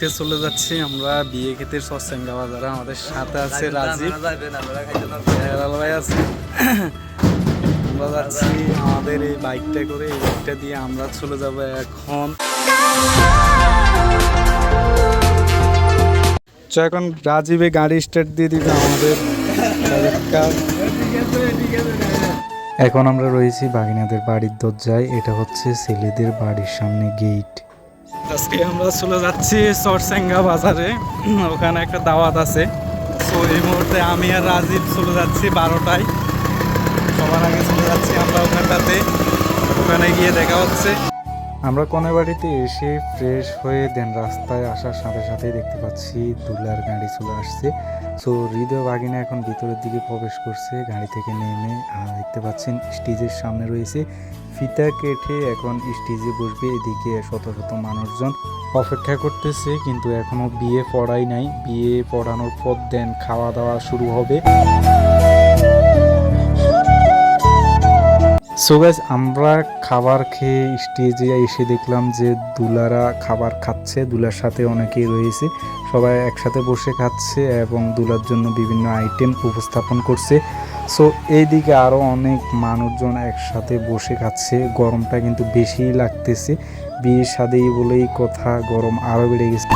আজকে চলে যাচ্ছি আমরা বিয়ে খেতে সৎসঙ্গা বাজারে। আমাদের সাথে আছে রাজীব। ভাই আছে। আমরা যাচ্ছি আমাদের এই বাইকটা করে এই বাইকটা দিয়ে আমরা চলে যাব এখন। এখন রাজীবে গাড়ি স্টার্ট দিয়ে দিবে আমাদের। এখন আমরা রয়েছি বাগিনাদের বাড়ির দরজায়। এটা হচ্ছে ছেলেদের বাড়ির সামনে গেট আজকে আমরা চলে যাচ্ছি চরসেঙ্গা বাজারে। ওখানে একটা দাওয়াত আছে। তো এই মুহূর্তে আমি আর রাজীব চলে যাচ্ছি বারোটায়। সবার আগে চলে যাচ্ছি আমরা ওখানটাতে। ওখানে গিয়ে দেখা হচ্ছে। আমরা কোনে বাড়িতে এসে ফ্রেশ হয়ে দেন রাস্তায় আসার সাথে সাথেই দেখতে পাচ্ছি দুলার গাড়ি চলে আসছে। সো হৃদয় বাগিনা এখন ভিতরের দিকে প্রবেশ করছে। গাড়ি থেকে নেমে দেখতে পাচ্ছেন স্টেজের সামনে রয়েছে। ফিতা কেটে এখন স্টেজে বসবে, এদিকে শত শত মানুষজন অপেক্ষা করতেছে, কিন্তু এখনও বিয়ে পড়াই নাই। বিয়ে পড়ানোর পর দেন খাওয়া দাওয়া শুরু হবে। সো গাইজ আমরা খাবার খেয়ে স্টেজে এসে দেখলাম যে দুলারা খাবার খাচ্ছে। দুলার সাথে অনেকেই রয়েছে। সবাই একসাথে বসে খাচ্ছে এবং দুলার জন্য বিভিন্ন আইটেম উপস্থাপন করছে। সো এইদিকে আরও অনেক মানুষজন একসাথে বসে খাচ্ছে। গরমটা কিন্তু বেশিই লাগতেছে। বিয়ের সাথেই বলেই কথা, গরম আরও বেড়ে গেছে।